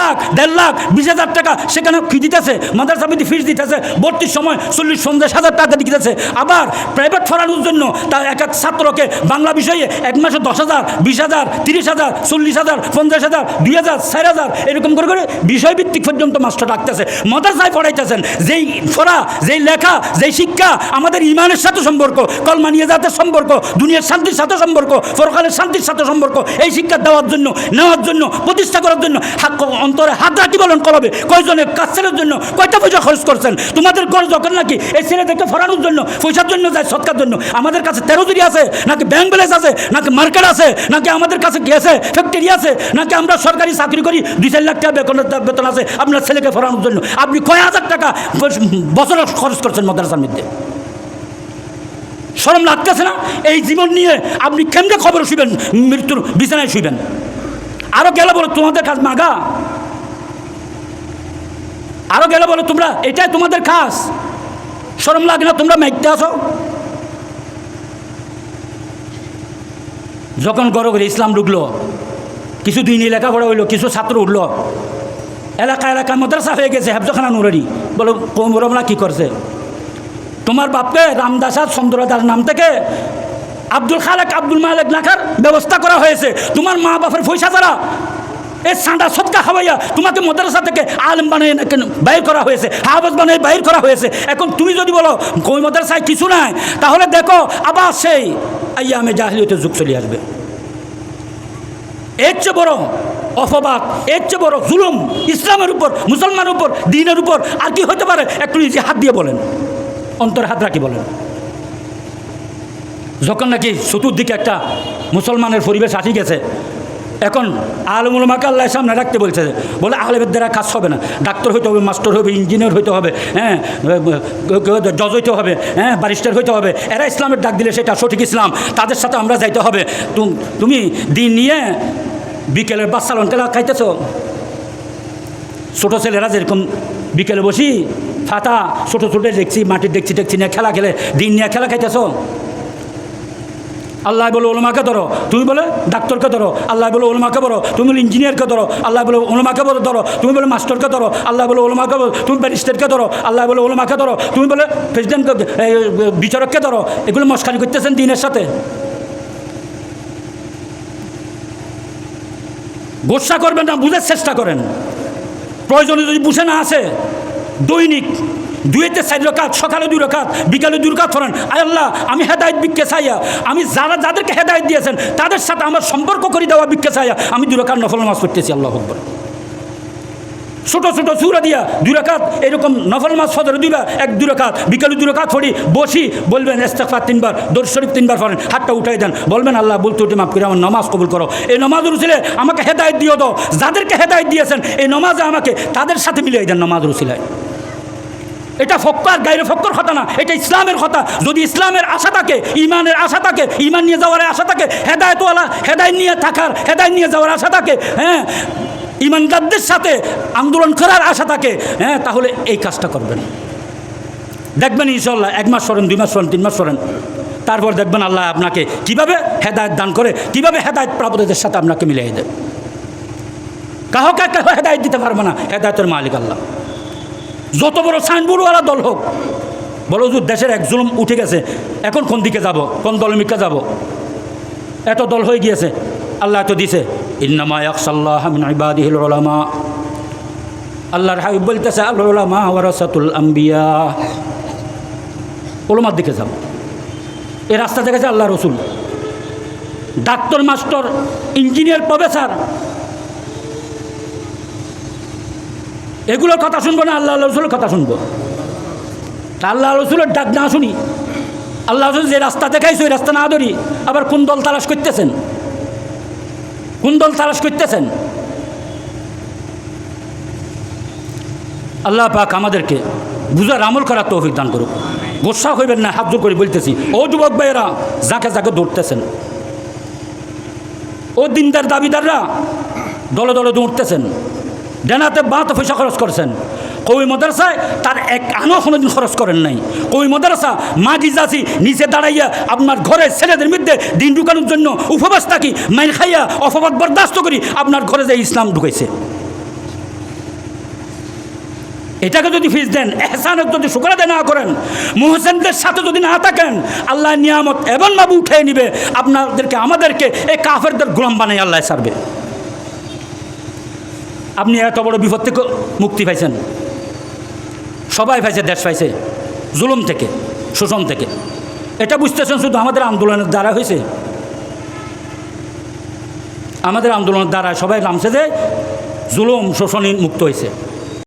লাখ, দেড় লাখ, বিশ হাজার টাকা সেখানে ফি দিতেছে, মাদ্রাসা বিধি ফিস দিতেছে ভর্তির সময় চল্লিশ, পঞ্চাশ হাজার টাকা দিতেছে আবার প্রাইভেট পড়ানোর জন্য তার এক এক ছাত্রকে বাংলা বিষয়ে এক মাসে দশ হাজার, বিশ হাজার, তিরিশ হাজার, চল্লিশ হাজার, পঞ্চাশ হাজার, দুই হাজার, চার হাজার, এরকম করে করে বিষয়ভিত্তিক পর্যন্ত মাস্টার রাখতেছে। মাদ্রাসায় পড়াইতেছেন, যেই পড়া, যেই লেখা, যেই শিক্ষা, আমাদের ইমানের সাথে সম্পর্ক, কলমা নিয়ে যাতে সম্পর্ক, দুনিয়ার শান্তির সাথে সম্পর্ক, পরকালের শান্তির সাথে সম্পর্ক, এই শিক্ষা দেওয়ার জন্য, নেওয়ার জন্য, প্রতিষ্ঠা করার জন্য অন্তরে হাত রাখি বলেন কলবে। কয়জনের কাজ ছেলের জন্য কয়টা পয়সা খরচ করছেন? তোমাদের ঘর যখন নাকি এই ছেলেদেরকে ফরানোর জন্য, পয়সার জন্য যায় সৎকার জন্য? আমাদের কাছে তেরো তেরোজুরি আছে, নাকি ব্যাংক ব্যালেন্স আছে, নাকি মার্কেট আছে, নাকি আমাদের কাছে কি আছে, ফ্যাক্টরি আছে, নাকি আমরা সরকারি চাকরি করি, দুই চার লাখ টাকা বেতনের বেতন আছে আপনার ছেলেকে ফরানোর জন্য। আপনি কয় হাজার টাকা বছরে খরচ করছেন মাদ্রাসার মধ্যে? সরম লাগতেছে না? এই জীবন নিয়ে আপনি কেমনে খবর শুবেন মৃত্যুর বিছানায় শুবেন আরও গেলে বলো, তোমাদের কাজ মাগা? আরও গেলে বলো, তোমরা, এটাই তোমাদের খাস সরম লাগে না, তোমরা মাইকতে আসো। যখন গড় করে ইসলাম ঢুকলো, কিছু দিন লেখাপড়া হইল, কিছু ছাত্র উঠল। এলাকা এলাকা মাদ্রাসা হয়ে গেছে, হেফজখানা নুরারি বলো কোমরমলা কী করছে? তোমার বাপকে রামদাসার চন্দ্রদাস নাম থেকে আব্দুল খালেক, আব্দুল মালেক লেখার ব্যবস্থা করা হয়েছে। তোমার মা বাপের পয়সা ছাড়া এই সাঁডা সৎকা খাওয়াইয়া তোমাকে মাদ্রাসা থেকে আলেম বানিয়ে কেন বাইর করা হয়েছে, হাফজ বানিয়ে বাইর করা হয়েছে। এখন তুমি যদি বলো, কই মাদ্রাসায় কিছু নাই? তাহলে দেখো, আবার সেই আইয়া আমি জাহিলিয়তে যুগ চলে আসবে। এর চেয়ে বড় অপবাদ, এর চেয়ে বড় জুলুম ইসলামের উপর, মুসলমানের উপর, দিনের উপর আর কি হতে পারে? একটু নিজে হাত দিয়ে বলেন। অন্তর হাত রাখি বলেন। যখন নাকি চতুর্দিকে একটা মুসলমানের পরিবেশ আসি গেছে এখন আলমুলমাকে আল্লাহ সামনে রাখতে বলছে, বলে আলেমের দ্বারা কাজ হবে না, ডাক্তার হইতে হবে, মাস্টার হবে, ইঞ্জিনিয়ার হইতে হবে হ্যাঁ জজ হইতে হবে হ্যাঁ ব্যারিস্টার হইতে হবে, এরা ইসলামের ডাক দিলে সেটা সঠিক ইসলাম, তাদের সাথে আমরা যাইতে হবে। তুম- দিন নিয়ে বিকেলের বাচ্চা লনকেলা খাইতেছ। ছোটো ছেলেরা যেরকম বিকেলে বসি, ফাতা, ছোটো ছোটো দেখছি, মাটির দেখছি দেখছি, নিয়ে খেলা খেলে, দিন নিয়ে খেলা খাইতেছ। আল্লাহ বলে ওলমাকে ধরো। তুমি বলে ডাক্তারকে ধরো। আল্লাহ বলে ওলমাকে ধরো তুমি বলে ইঞ্জিনিয়ারকে ধরো। আল্লাহ বলে ওলমাকে বলো ধরো। তুমি বলে মাস্টারকে ধরো। আল্লাহ বলে ওলমাকে বলো। তুমি ব্যারিস্টারকে ধরো। আল্লাহ বলে ওলমাকে ধরো। তুমি বলে প্রেসিডেন্টকে বিচারককে ধরো। এগুলো মস্কানি করতেছেন দিনের সাথে। গোসা করবেন না, বুঝার চেষ্টা করেন। প্রয়োজনে যদি বুঝে না আসে, দৈনিক দুইতে চার রকাত, সকালে দুই রকাত, বিকালে দুই রকাত ফরান আয় আল্লাহ, আমি হেদায়ত বিক্ষে চাইয়া, আমি যারা যাদেরকে হেদায়ত দিয়েছেন, তাদের সাথে আমার সম্পর্ক করে দেওয়া বিক্ষে চাইয়া, আমি দুই রকাত নফল নামাজ পড়তেছি, আল্লাহ আকবর। ছোট ছোট সুরা দিয়া দুই রাকাত, এরকম নফল মাছ ফজরে দুইবার এক দুই রাকাত, বিকালে দুই রাকাত পড়ি, বসি, বলবেন, ইস্তেগফার তিনবার দরুদ শরীফ তিনবার পড়েন, হাতটা উঠাই দেন, বলবেন, আল্লাহ বলতে উঠে মাফ করে, আমার নামাজ কবুল করো। এই নমাজের রুসিলে আমাকে হেদায়ত দিও দাও যাদেরকে হেদায়ত দিয়েছেন, এই নমাজে আমাকে তাদের সাথে মিলিয়ে দেন নমাজের উচিলায় এটা ফক্কর গাইরে ফক্কর কথা না, এটা ইসলামের কথা। যদি ইসলামের আশা থাকে, ইমানের আশা থাকে, ইমান নিয়ে যাওয়ার আশা থাকে, হেদায়তওয়ালা হেদায় নিয়ে থাকার হেদায় নিয়ে যাওয়ার আশা থাকে হ্যাঁ ইমানদারদের সাথে আন্দোলন করার আশা থাকে হ্যাঁ তাহলে এই কাজটা করবেন। দেখবেন ইনশাল্লাহ এক মাস সরেন, দুই মাস সরেন, তিন মাস সরেন। তারপর দেখবেন আল্লাহ আপনাকে কীভাবে হেদায়ত দান করে, কীভাবে হেদায়ত প্রাপ্তদের সাথে আপনাকে মিলিয়ে দেয়। কাহকে কেহ হেদায়ত দিতে পারবে না, হেদায়তের মালিক আল্লাহ। যত বড় সাইনবোর্ডওয়ালা দল হোক। বলো যে দেশের এক জুলুম উঠে গেছে। এখন কোন দিকে যাব? কোন দলমিকা যাব? এত দল হয়ে গিয়েছে। আল্লাহ তো দিছে, ইন্নামা ইয়াকসাল্লাহ মিন ইবাদিহিল উলামা। আল্লাহর হাবিব বলতেছে, আল উলামা ওয়ারাসাতুল আম্বিয়া। ওলমার দিকে যাব এই রাস্তা দেখেছে আল্লাহ রসুল। ডাক্তার, মাস্টার, ইঞ্জিনিয়ার, প্রফেসর এগুলোর কথা শুনব না আল্লাহ রসুলের কথা শুনব। তা আল্লাহ রসুলের ডাক না শুনি আল্লাহ রসুল যে রাস্তা দেখাইছে, ওই রাস্তা না ধরি, আবার কোন দল তালাশ করতেছেন? কোন দল তালাশ করতেছেন? আল্লাহ পাক আমাদেরকে বুঝার আমল করার তৌফিক দান করুক। গোসা হইবেন না, হাত করে বলতেছি। ও যুবক ভাইয়েরা, যাকে যাকে দৌড়তেছেন ও দিনদার দাবিদাররা, দলে দলে দৌড়তেছেন। ডেনাতে বাঁত পয়সা খরচ করছেন। কবি মাদ্রাসায় তার এক আনো কোনোদিন খরচ করেন নাই। কবি মাদ্রাসা মাঝি যাচি নিচে দাঁড়াইয়া আপনার ঘরে ছেলেদের মধ্যে দিন ঢুকানোর জন্য উপবাস থাকি, মাইল খাইয়া অপবাদ বরদাস্ত করি, আপনার ঘরে যে ইসলাম ঢুকাইছে। এটাকে যদি ফিস দেন, এহসানের যদি শুক্র আদায় না করেন, মোহসেনদের সাথে যদি না থাকেন, আল্লাহ নিয়ামত এমনভাবে উঠে নিবে, আপনাদেরকে, আমাদেরকে, এই কাফেরদের গোলাম বানাই আল্লাহ সারবে আপনি এত বড় বিপদ থেকে মুক্তি পাইছেন। সবাই পাইছে, দেশ পাইছে। জুলুম থেকে, শোষণ থেকে। এটা বুঝতেছেন শুধু আমাদের আন্দোলনের দ্বারা হয়েছে আমাদের আন্দোলনের দ্বারা সবাই নামছে যে জুলুম শোষণী মুক্ত হয়েছে